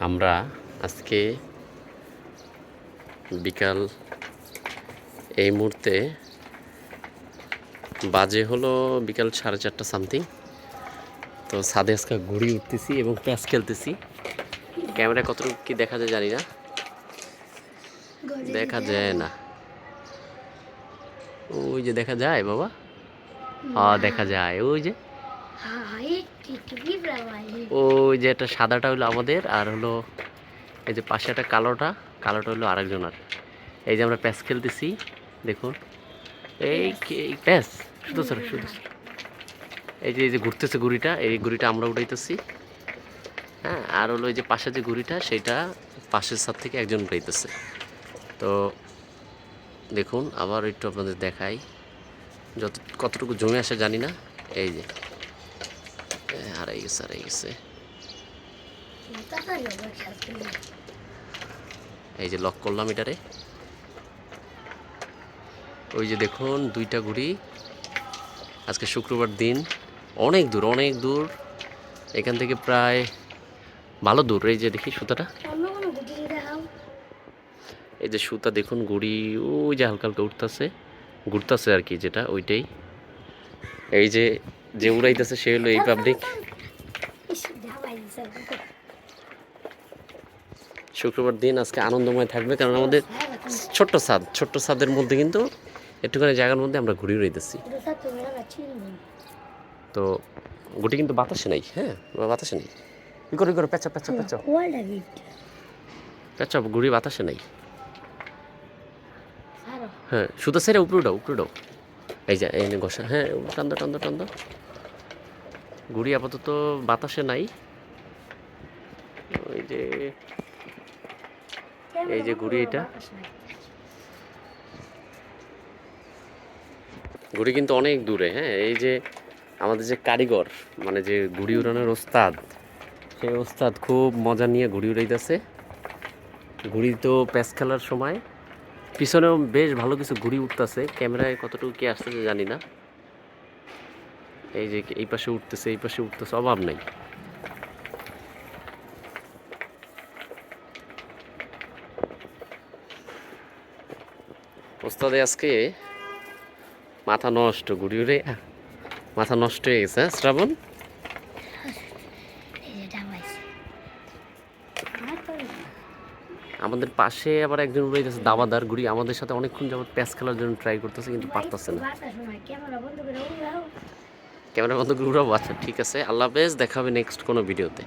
আমরা আজকে বিকাল এই মুহূর্তে বাজে হলো বিকাল সাড়ে চারটা সামথিং তো সাদে আজকে ঘুড়ি উঠতেছি এবং প্যাচ খেলতেছি। ক্যামেরা কতটুকু কি দেখা যায় জানি না। দেখা যায় না। ওই যে দেখা যায় বাবা? হ্যাঁ দেখা যায়। ওই যে ওই যে একটা সাদাটা হলো আমাদের আর হলো এই যে পাশে একটা কালোটা কালোটা হলো আরেকজনের। এই যে আমরা প্যাচ খেলতেছি দেখুন। এই প্যাচ? শুধু স্যার শুধু এই যে এই যে ঘুরতেছে গুড়িটা এই গুড়িটা আমরা উঠাইতেছি হ্যাঁ আর হলো এই যে পাশে যে গুড়িটা সেটা পাশের সাথ থেকে একজন উঠাইতেছে তো দেখুন আবার একটু আপনাদের দেখাই। যত কতটুকু জমে আসে জানি না। এই যে। হারাই গেছে হারাই গেছে এই যে লক করলাম এটারে ওই যে দেখুন, দুইটা ঘুড়ি। আজকে শুক্রবার দিন, অনেক দূর অনেক দূর। এখান থেকে প্রায় ভালো দূর, এই যে দেখি সুতাটা। এই যে সুতা দেখুন গুড়ি ওই যে হালকা হালকা উঠতেছে, ঘুরতেছে আর কি যেটা, ওইটাই। এই যে যে উড়াইতেছে সে হলো এই পাবলিক শুক্রবার দিন আজকে আনন্দময় থাকবে, কারণ আমাদের ছোট্ট ছাদ, ছোট্ট ছাদের মধ্যে কিন্তু একটুখানি জায়গার মধ্যে আমরা ঘুরে উড়াইতেছি। তো গুটি কিন্তু বাতাসে নাই হ্যাঁ? বাতাসে নেই। ই করো করো পেঁচা পেঁচা পেঁচা পেঁচা গুড়ি বাতাসে নাই। হ্যাঁ সুতো সেরে উপরে উঠাও উপরে উঠাও। এই যে এই ঘষা হ্যাঁ টান্দ টান্দ টান্দ গুড়ি আপাতত বাতাসে নাই। ওই যে এই যে ঘুড়ি এটা। ঘুড়ি কিন্তু অনেক দূরে হ্যাঁ এই যে আমাদের যে কারিগর মানে যে ঘুড়ি উড়ানোর ওস্তাদ সেই ওস্তাদ খুব মজা নিয়ে ঘুড়ি উড়াইতেছে। ঘুড়ি তো প্যাচ খেলার সময় পিছনেও বেশ ভালো কিছু ঘুড়ি উঠতেছে। ক্যামেরায় কতটুকু কি আসতেছে জানি না। এই যে এই পাশে উঠতেছে, এই পাশে উঠতেছে, অভাব নাই। ওস্তাদে আজকে মাথা নষ্ট, ঘুড়ি উড়ে মাথা নষ্ট হয়ে গেছে হ্যাঁ শ্রাবণ? আমাদের পাশে আবার একজন উড়াইতেছে দাবাদার গুড়ি। আমাদের সাথে অনেকক্ষণ যাবত প্যাচ খেলার জন্য ট্রাই করতেছে কিন্তু পারতেছে না। ক্যামেরা বন্ধ করে উড়াবো? আচ্ছা ঠিক আছে। আল্লাহ হাফেজ দেখাবে নেক্সট কোনো ভিডিওতে